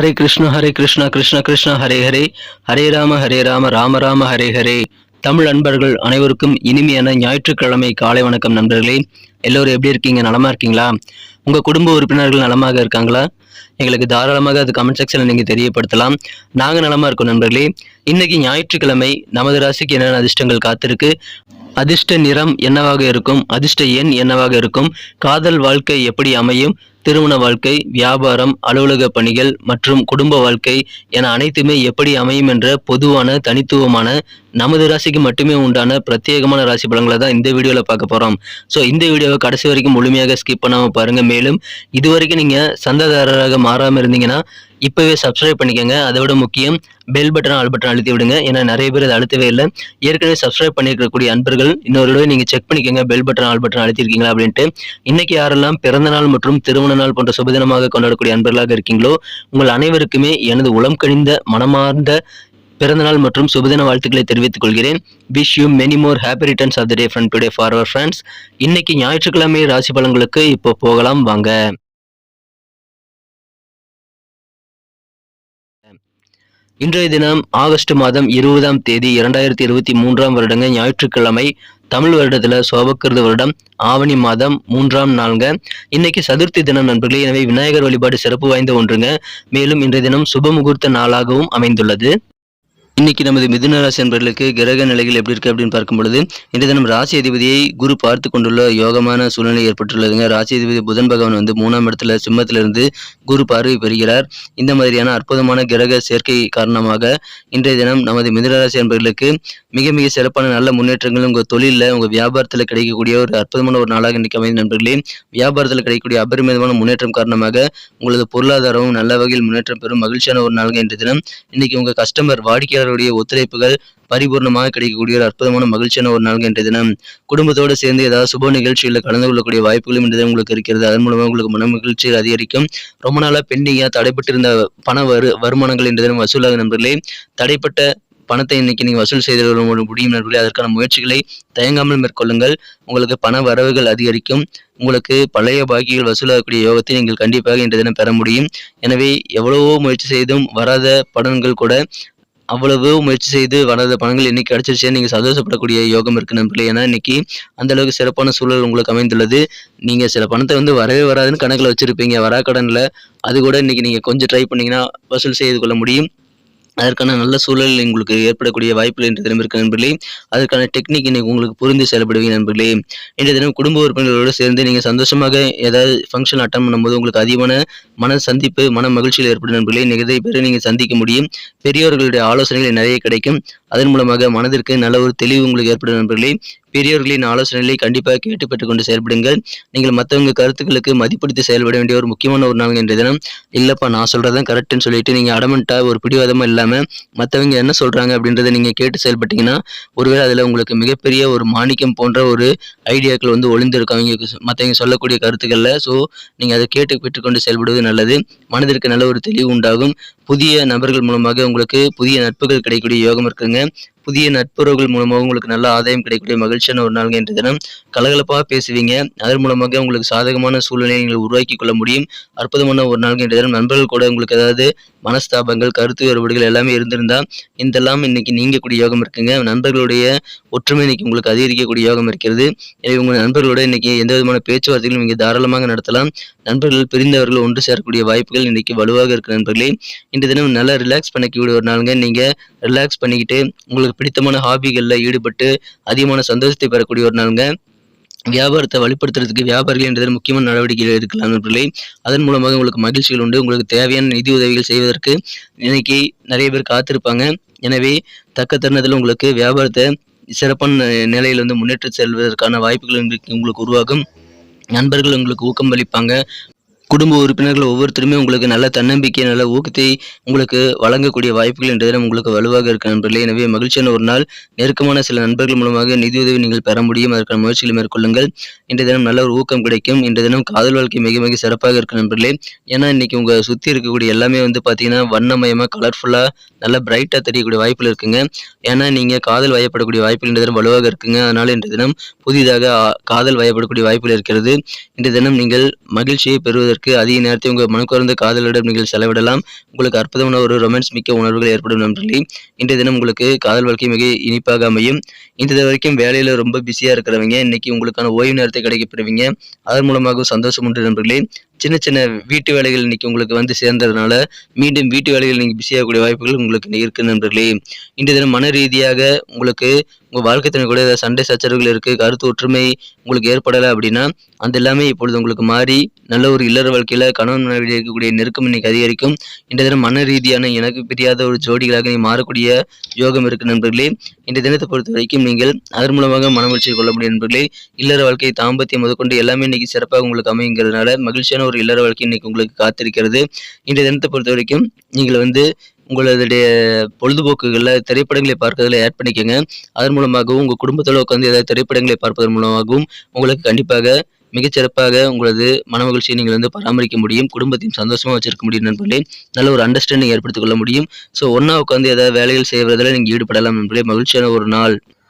ஹரே கிருஷ்ண ஹரே கிருஷ்ணா கிருஷ்ண கிருஷ்ண ஹரே ஹரே ஹரே ராம ஹரே ராம ராம ராம ஹரே ஹரே தமிழ் நண்பர்கள் அனைவருக்கும் இனிமையான ஞாயிற்றுக்கிழமை காலை வணக்கம் நண்பர்களே. எல்லோரும் எப்படி இருக்கீங்க? நலமா இருக்கீங்களா? உங்க குடும்ப உறுப்பினர்கள் நலமாக இருக்காங்களா? எங்களுக்கு தாராளமாக அது கமெண்ட் செக்ஷனில் நீங்கள் தெரியப்படுத்தலாம். நாங்கள் நலமா இருக்கோம் நண்பர்களே. இன்னைக்கு ஞாயிற்றுக்கிழமை நமது ராசிக்கு என்னென்ன அதிர்ஷ்டங்கள் காத்திருக்கு? அதிர்ஷ்ட நிறம் என்னவாக இருக்கும்? அதிர்ஷ்ட எண் என்னவாக இருக்கும்? காதல் வாழ்க்கை எப்படி அமையும்? திருமண வாழ்க்கை வியாபாரம் அலுவலக பணிகள் மற்றும் குடும்ப வாழ்க்கை என அனைத்துமே எப்படி அமையும் என்ற பொதுவான தனித்துவமான நமது ராசிக்கு மட்டுமே உண்டான பிரத்யேகமான ராசி பலன்களை தான் இந்த வீடியோவில் பார்க்க போகிறோம் ஸோ இந்த வீடியோவை கடைசி வரைக்கும் முழுமையாக ஸ்கிப் பண்ணாமல் பாருங்கள் மேலும் இது வரைக்கும் நீங்கள் சந்தாதாரராக மாறாமல் இருந்தீங்கன்னா இப்போவே சப்ஸ்கிரைப் பண்ணிக்கோங்க. அதை விட முக்கியம் பெல் பட்டன் ஆல் பட்டன் அழுத்தி விடுங்க. ஏன்னா நிறைய பேர் அதை அழுத்தவே இல்லை. ஏற்கனவே சப்ஸ்கிரைப் பண்ணியிருக்கக்கூடிய அன்பர்கள் இன்னொரு தடவை நீங்கள் செக் பண்ணிக்கோங்க. பெல் பட்டன் ஆல் பட்டன் அழுத்திருக்கீங்களா அப்படின்ட்டு. இன்னைக்கு யாரெல்லாம் பிறந்த நாள் மற்றும் திருமண நாள் போன்ற சுபதினமாக கொண்டாடக்கூடிய அன்பர்களாக இருக்கீங்களோ உங்கள் அனைவருக்குமே எனது உளம் கழிந்த மனமார்ந்த பிறந்தநாள் மற்றும் சுபதின வாழ்த்துக்களை தெரிவித்துக் கொள்கிறேன். Wish you many more happy returns of the day friend today for our friends இன்னைக்கு ஞாயிற்றுக்கிழமை ராசி பலன்களுக்கு இப்போ போகலாம் வாங்க. இன்றைய தினம் ஆகஸ்ட் மாதம் இருபதாம் தேதி இரண்டாயிரத்தி இருபத்தி மூன்றாம் வருடங்க ஞாயிற்றுக்கிழமை தமிழ் வருடத்துல சோபக்கிருத வருடம் ஆவணி மாதம் மூன்றாம் நாளுங்க. இன்னைக்கு சதுர்த்தி தினம் நண்பர்களே எனவே விநாயகர் வழிபாடு சிறப்பு வாய்ந்த ஒன்றுங்க. மேலும் இன்றைய தினம் சுப முகூர்த்த நாளாகவும் அமைந்துள்ளது. இன்னைக்கு நமது மிதுன ராசி கிரக நிலைகள் எப்படி இருக்கு அப்படின்னு பார்க்கும் பொழுது இன்றைய தினம் ராசி அதிபதியை குரு பார்த்து கொண்டுள்ள யோகமான சூழ்நிலை ஏற்பட்டுள்ளதுங்க. ராசி அதிபதி புதன் பகவான் வந்து மூணாம் இடத்துல சிம்மத்திலிருந்து குரு பார்வை பெறுகிறார். இந்த மாதிரியான அற்புதமான கிரக சேர்க்கை காரணமாக இன்றைய தினம் நமது மிதுன ராசி என்பவர்களுக்கு மிக மிக சிறப்பான நல்ல முன்னேற்றங்கள் உங்கள் தொழிலில் உங்கள் வியாபாரத்தில் கிடைக்கக்கூடிய ஒரு அற்புதமான ஒரு நாளாக இன்றைக்கு அமைந்த நண்பர்களே. வியாபாரத்தில் கிடைக்கக்கூடிய அபரிமிதமான முன்னேற்றம் காரணமாக உங்களது பொருளாதாரமும் நல்ல வகையில் முன்னேற்றம் பெறும் மகிழ்ச்சியான ஒரு நாளாக இன்றைய தினம். இன்னைக்கு உங்கள் கஸ்டமர் வாடிக்கையாளர் வாடிக்கையாளருடைய ஒத்துழைப்புகள் பரிபூர்ணமாக கிடைக்கக்கூடிய ஒரு அற்புதமான மகிழ்ச்சியான ஒரு நாள் இன்றைய தினம். குடும்பத்தோடு சேர்ந்து ஏதாவது சுப நிகழ்ச்சியில் கலந்து கொள்ளக்கூடிய வாய்ப்புகளும் இன்றைய உங்களுக்கு இருக்கிறது. அதன் மூலமாக உங்களுக்கு மன மகிழ்ச்சி அதிகரிக்கும். ரொம்ப நாளாக பெண்டிங்காக தடைப்பட்டிருந்த பண வரு வருமானங்கள் இன்றைய தினம் வசூலாக நண்பர்களே. தடைப்பட்ட பணத்தை இன்னைக்கு நீங்கள் வசூல் செய்து கொள்ள முடியும் நண்பர்களே. அதற்கான முயற்சிகளை தயங்காமல் மேற்கொள்ளுங்கள். உங்களுக்கு பண வரவுகள் அதிகரிக்கும். உங்களுக்கு பழைய பாக்கிகள் வசூலாகக்கூடிய யோகத்தை நீங்கள் கண்டிப்பாக இன்றைய தினம் பெற முடியும். எனவே எவ்வளவோ முயற்சி செய்தும் வராத பலன்கள் கூட அவ்வளவு முயற்சி செய்து வராத பணங்கள் இன்னைக்கு கிடைச்சிருச்சு. நீங்கள் சந்தோஷப்படக்கூடிய யோகம் இருக்கு நண்பர்களே. ஏன்னா இன்னைக்கு அந்த அளவுக்கு சிறப்பான சூழல் உங்களுக்கு அமைந்துள்ளது. நீங்கள் சில பணத்தை வந்து வரவே வராதுன்னு கணக்கில் வச்சிருப்பீங்க. வரா கடனில். அது கூட இன்னைக்கு நீங்கள் கொஞ்சம் ட்ரை பண்ணீங்கன்னா வசூல் செய்து கொள்ள முடியும். அதற்கான நல்ல சூழல் உங்களுக்கு ஏற்படக்கூடிய வாய்ப்புகள் இன்று தினம் இருக்க நண்பர்களே. அதற்கான டெக்னிக் இன்னைக்கு உங்களுக்கு புரிந்து செயல்படுவீங்க நண்பர்களே. இன்றைய தினம் குடும்ப உறுப்பினர்களோடு சேர்ந்து நீங்கள் சந்தோஷமாக ஏதாவது ஃபங்க்ஷன் அட்டன் பண்ணும்போது உங்களுக்கு அதிகமான மன சந்திப்பு மன மகிழ்ச்சியில் ஏற்படும் நண்பர்களே. நிறைய பேரை நீங்கள் சந்திக்க முடியும். பெரியவர்களுடைய ஆலோசனைகள் நிறைய கிடைக்கும். அதன் மூலமாக மனதிற்கு நல்ல ஒரு தெளிவு உங்களுக்கு ஏற்படும் நண்பர்களே. பெரியவர்களின் ஆலோசனைகளை கண்டிப்பாக கேட்டு பெற்றுக்கொண்டு செயல்படுங்கள். நீங்கள் மற்றவங்க கருத்துக்களுக்கு மதிப்படுத்தி செயல்பட வேண்டிய ஒரு முக்கியமான ஒரு நாள் என்ற தினம். இல்லைப்பா நான் சொல்கிறதான் கரெக்டுன்னு சொல்லிட்டு நீங்கள் அடமெண்ட்டாக ஒரு பிடிவாதமாக இல்லாமல் மற்றவங்க என்ன சொல்கிறாங்க அப்படின்றத நீங்கள் கேட்டு செயல்பட்டீங்கன்னா ஒருவேளை அதில் உங்களுக்கு மிகப்பெரிய ஒரு மாணிக்கம் போன்ற ஒரு ஐடியாக்கள் வந்து ஒளிந்திருக்கும். அவங்க மற்றவங்க சொல்லக்கூடிய கருத்துக்களில். ஸோ நீங்கள் அதை கேட்டு பெற்றுக்கொண்டு செயல்படுவது நல்லது. மனதிற்கு நல்ல ஒரு தெளிவு உண்டாகும். புதிய நபர்கள் மூலமாக உங்களுக்கு புதிய நட்புகள் கிடைக்கக்கூடிய யோகம் இருக்குங்க. புதிய நட்புறவுகள் மூலமாக உங்களுக்கு நல்ல ஆதாயம் கிடைக்கக்கூடிய மகிழ்ச்சியான ஒரு நாள் என்ற தினம். கலகலப்பாக பேசுவீங்க. அதன் மூலமாக உங்களுக்கு சாதகமான சூழ்நிலையை நீங்கள் உருவாக்கி கொள்ள முடியும். அற்புதமான ஒரு நாள் என்ற தினம். நண்பர்கள் கூட உங்களுக்கு ஏதாவது மனஸ்தாபங்கள் கருத்து வேறுபாடுகள் எல்லாமே இருந்திருந்தால் இதெல்லாம் இன்னைக்கு நீங்கக்கூடிய யோகம் இருக்குங்க. நண்பர்களுடைய ஒற்றுமை இன்னைக்கு உங்களுக்கு அதிகரிக்கக்கூடிய யோகம் இருக்கிறது. எனவே உங்கள் நண்பர்களோட இன்னைக்கு எந்த விதமான பேச்சுவார்த்தைகளும் இங்கே தாராளமாக நடத்தலாம். நண்பர்கள் பிரிந்தவர்கள் ஒன்று சேரக்கூடிய வாய்ப்புகள் இன்னைக்கு வலுவாக இருக்கு நண்பர்களே. இன்று தினம் நல்லா ரிலாக்ஸ் பண்ணிக்கக்கூடிய ஒரு நாளுங்க. நீங்கள் ரிலாக்ஸ் பண்ணிக்கிட்டு உங்களுக்கு பிடித்தமான ஹாபிகளில் ஈடுபட்டு அதிகமான சந்தோஷத்தை பெறக்கூடிய ஒரு நாளுங்க. வியாபாரத்தை வலுப்படுத்துறதுக்கு வியாபாரிகள் என்றதில் முக்கியமான நடவடிக்கைகள் எடுக்கலாம் நண்பர்களே. அதன் மூலமாக உங்களுக்கு மகிழ்ச்சிகள் உண்டு உங்களுக்கு தேவையான நிதி உதவிகள் செய்வதற்கு இன்னைக்கு நிறைய பேர் காத்திருப்பாங்க. எனவே தக்க தருணத்தில் உங்களுக்கு வியாபாரத்தை சிறப்பான நிலையில் வந்து முன்னேற்றம் செல்வதற்கான வாய்ப்புகள் உங்களுக்கு உருவாகும். நண்பர்கள் உங்களுக்கு ஊக்கம் அளிப்பாங்க. குடும்ப உறுப்பினர்கள் ஒவ்வொருத்தருமே உங்களுக்கு நல்ல தன்னம்பிக்கை நல்ல ஊக்கத்தை உங்களுக்கு வழங்கக்கூடிய வாய்ப்புகள் இன்றைய தினம் உங்களுக்கு வலுவாக இருக்க நண்பர்களே. எனவே மகிழ்ச்சியான ஒரு நாள். நெருக்கமான சில நண்பர்கள் மூலமாக நிதியுதவி நீங்கள் பெற முடியும். அதற்கான முயற்சிகளை மேற்கொள்ளுங்கள். இன்றைய தினம் நல்ல ஒரு ஊக்கம் கிடைக்கும். இன்றைய தினம் காதல் வாழ்க்கை மிக மிக சிறப்பாக இருக்கு நண்பர்களே. ஏன்னா இன்னைக்கு உங்க சுத்தி இருக்கக்கூடிய எல்லாமே வந்து பாத்தீங்கன்னா வண்ணமயமா கலர்ஃபுல்லா நல்ல பிரைட்டா தெரியக்கூடிய வாய்ப்புகள் இருக்குங்க. ஏன்னா நீங்க காதல் வயப்படக்கூடிய வாய்ப்புகள் இன்றைய தினம் வலுவாக இருக்குங்க. அதனால இன்றைய தினம் புதிதாக காதல் வயப்படக்கூடிய வாய்ப்புகள் இருக்கிறது. இன்றைய தினம் நீங்கள் மகிழ்ச்சியை பெறுவதற்கு அதற்கு அதிக நேரத்தை உங்கள் மனக்குறந்த காதலிடம் நீங்கள் செலவிடலாம். உங்களுக்கு அற்புதமான ஒரு ரொமான்ஸ் மிக்க உணர்வுகள் ஏற்படும் நண்பர்களே. இன்றைய தினம் உங்களுக்கு காதல் வாழ்க்கை மிக இனிப்பாக அமையும். இந்த வரைக்கும் வேலையில் ரொம்ப பிஸியாக இருக்கிறவங்க இன்னைக்கு உங்களுக்கான ஓய்வு நேரத்தை கிடைக்கப்படுவீங்க அதன் மூலமாக சந்தோஷம் உண்டு நண்பர்களே. சின்ன சின்ன வீட்டு வேலைகள் இன்னைக்கு உங்களுக்கு வந்து சேர்ந்ததுனால மீண்டும் வீட்டு வேலைகள் நீங்கள் பிஸியாகக்கூடிய வாய்ப்புகள் உங்களுக்கு இருக்கு நண்பர்களே. இன்றைய தினம் மன ரீதியாக உங்களுக்கு உங்கள் வாழ்க்கை துணை கூட ஏதாவது சண்டை சச்சரவுகள் இருக்குது கருத்து ஒற்றுமை உங்களுக்கு ஏற்படலை அப்படின்னா அந்த எல்லாமே இப்பொழுது உங்களுக்கு மாறி நல்ல ஒரு இல்லற வாழ்க்கையில் கணவன் மனைவியில் இருக்கக்கூடிய நெருக்கம் இன்னைக்கு அதிகரிக்கும். இன்றைய தினம் மன ரீதியான எனக்கு பிரியாத ஒரு ஜோடிகளாக நீ மாறக்கூடிய யோகம் இருக்கு நண்பர்களே. இன்றைய தினத்தை பொறுத்த வரைக்கும் நீங்கள் அதன் மூலமாக மனமகிழ்ச்சி கொள்ள முடியும் நண்பர்களே. இல்லற வாழ்க்கை தாம்பத்தியம் முதற்கொண்டு எல்லாமே இன்னைக்கு சிறப்பாக உங்களுக்கு அமைங்கிறதுனால மகிழ்ச்சியான ஒரு இல்லற வாழ்க்கை இன்னைக்கு உங்களுக்கு காத்திருக்கிறது. இன்றைய தினத்தை பொறுத்த வரைக்கும் நீங்கள் வந்து உங்களுடைய பொழுதுபோக்குகளில் திரைப்படங்களை பார்க்கறதுல ஆட் பண்ணிக்கோங்க. அதன் மூலமாகவும் உங்கள் குடும்பத்தோடு உட்காந்து ஏதாவது திரைப்படங்களை பார்ப்பதன் மூலமாகவும் உங்களுக்கு கண்டிப்பாக மிகச்சிறப்பாக உங்களது மன மகிழ்ச்சியை நீங்கள் வந்து பராமரிக்க முடியும். குடும்பத்தையும் சந்தோஷமாக வச்சிருக்க முடியும் நண்பர்களே. நல்ல ஒரு அண்டர்ஸ்டாண்டிங் ஏற்படுத்திக் கொள்ள முடியும். ஸோ ஒன்றா உட்காந்து ஏதாவது வேலைகள் செய்வதில் நீங்கள் ஈடுபடலாம் நண்பர்களே. மகிழ்ச்சியான ஒரு நாள்.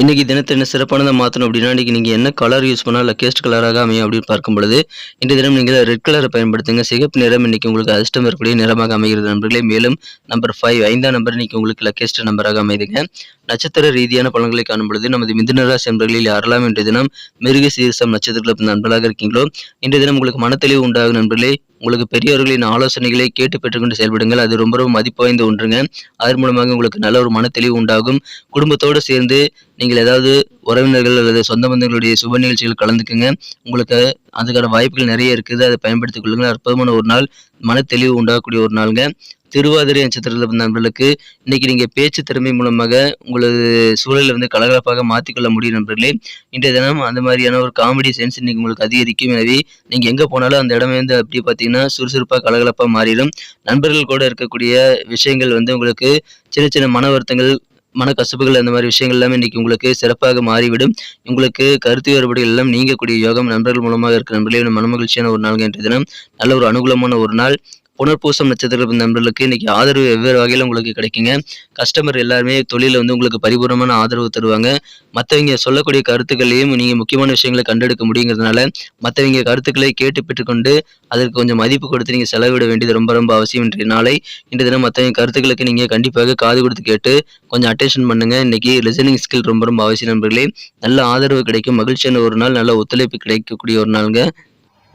இன்றைக்கி தினத்தை என்ன சிறப்பானதை மாற்றணும் அப்படின்னா இன்றைக்கி நீங்கள் என்ன கலர் யூஸ் பண்ணால் லக்கேஸ்ட் கலராக அமையும் அப்படின்னு பார்க்கும் பொழுது இன்றைய தினம் நீங்கள் ரெட் கலரை பயன்படுத்துங்க. சிகப்பு நிறம் இன்னைக்கு உங்களுக்கு அதிர்ஷ்டம் இருக்கக்கூடிய நிறமாக அமைகிறது நண்பர்களே. மேலும் நம்பர் ஃபைவ் ஐந்தாம் நம்பர் இன்றைக்கி உங்களுக்கு லக்கேஸ்ட் நம்பராக அமைதுங்க. நட்சத்திர ரீதியான பலன்களை காணும் பொழுது நமது மிதுனராசி நண்பர்களில் யாரெல்லாம் இன்றைய தினம் மிருக சீரசம் நட்சத்திரத்தில் நண்பர்களாக இருக்கீங்களோ இன்றைய தினம் உங்களுக்கு மனத்தெளிவு உண்டாகும் நண்பர்களே. உங்களுக்கு பெரியவர்களின் ஆலோசனைகளை கேட்டு பெற்றுக்கொண்டு செயல்படுங்கள். அது ரொம்ப ரொம்ப மதிப்பு வாய்ந்த ஒன்றுங்க. அதன் மூலமாக உங்களுக்கு நல்ல ஒரு மனத்தெளிவு உண்டாகும். குடும்பத்தோடு சேர்ந்து நீங்கள் ஏதாவது உறவினர்கள் அல்லது சொந்த பந்தங்களுடைய சுப நிகழ்ச்சிகள் கலந்துக்குங்க. உங்களுக்கு அதுக்கான வாய்ப்புகள் நிறைய இருக்குது. அதை பயன்படுத்திக் கொள்ளுங்கள். அற்புதமான ஒரு நாள். மன தெளிவு உண்டாகக்கூடிய ஒரு நாளுங்க. திருவாதிரை நட்சத்திரத்தில் நண்பர்களுக்கு இன்னைக்கு நீங்க பேச்சு திறமை மூலமாக உங்களது சூழலை வந்து கலகலப்பாக மாற்றிக்கொள்ள முடியும் நண்பர்களே. இன்றைய தினம் அந்த மாதிரியான ஒரு காமெடி சென்ஸ் இன்னைக்கு உங்களுக்கு அதிகரிக்கும். எனவே நீங்க எங்க போனாலும் அந்த இடமே வந்து அப்படி பார்த்தீங்கன்னா சுறுசுறுப்பாக கலகலப்பாக மாறிடும். நண்பர்கள் கூட இருக்கக்கூடிய விஷயங்கள் வந்து உங்களுக்கு சின்ன சின்ன மன வருத்தங்கள் மனக்கசப்புகள் அந்த மாதிரி விஷயங்கள் எல்லாமே இன்னைக்கு உங்களுக்கு சிறப்பாக மாறிவிடும். உங்களுக்கு கருத்து வேறுபாடுகள் எல்லாம் நீங்கக்கூடிய யோகம் நண்பர்கள் மூலமாக இருக்க நண்பர்களே. மனமகிழ்ச்சியான ஒரு நாள் என்ற தினம். நல்ல ஒரு அனுகூலமான ஒரு நாள். புனர்பூசம் நட்சத்திர நண்பர்களுக்கு இன்னைக்கு ஆதரவு வெவ்வேறு வகையில் உங்களுக்கு கிடைக்குங்க. கஸ்டமர் எல்லாருமே தொழிலில் வந்து உங்களுக்கு பரிபூர்ணமான ஆதரவு தருவாங்க. மற்றவங்க சொல்லக்கூடிய கருத்துக்களையும் நீங்கள் முக்கியமான விஷயங்களை கண்டெடுக்க முடியுங்கிறதுனால மற்றவங்க கருத்துக்களை கேட்டு பெற்றுக்கொண்டு அதற்கு கொஞ்சம் மதிப்பு கொடுத்து நீங்கள் செலவிட வேண்டியது ரொம்ப ரொம்ப அவசியம். இன்றைய நாளை இன்றைய தினம் மற்றவங்க கருத்துக்களுக்கு நீங்கள் கண்டிப்பாக காது கொடுத்து கேட்டு கொஞ்சம் அட்டென்ஷன் பண்ணுங்க. இன்னைக்கு லிசனிங் ஸ்கில் ரொம்ப ரொம்ப அவசியம் நண்பர்களே. நல்ல ஆதரவு கிடைக்கும் மகிழ்ச்சியான ஒரு நாள் நல்ல ஒத்துழைப்பு கிடைக்கக்கூடிய ஒரு நாளுங்க.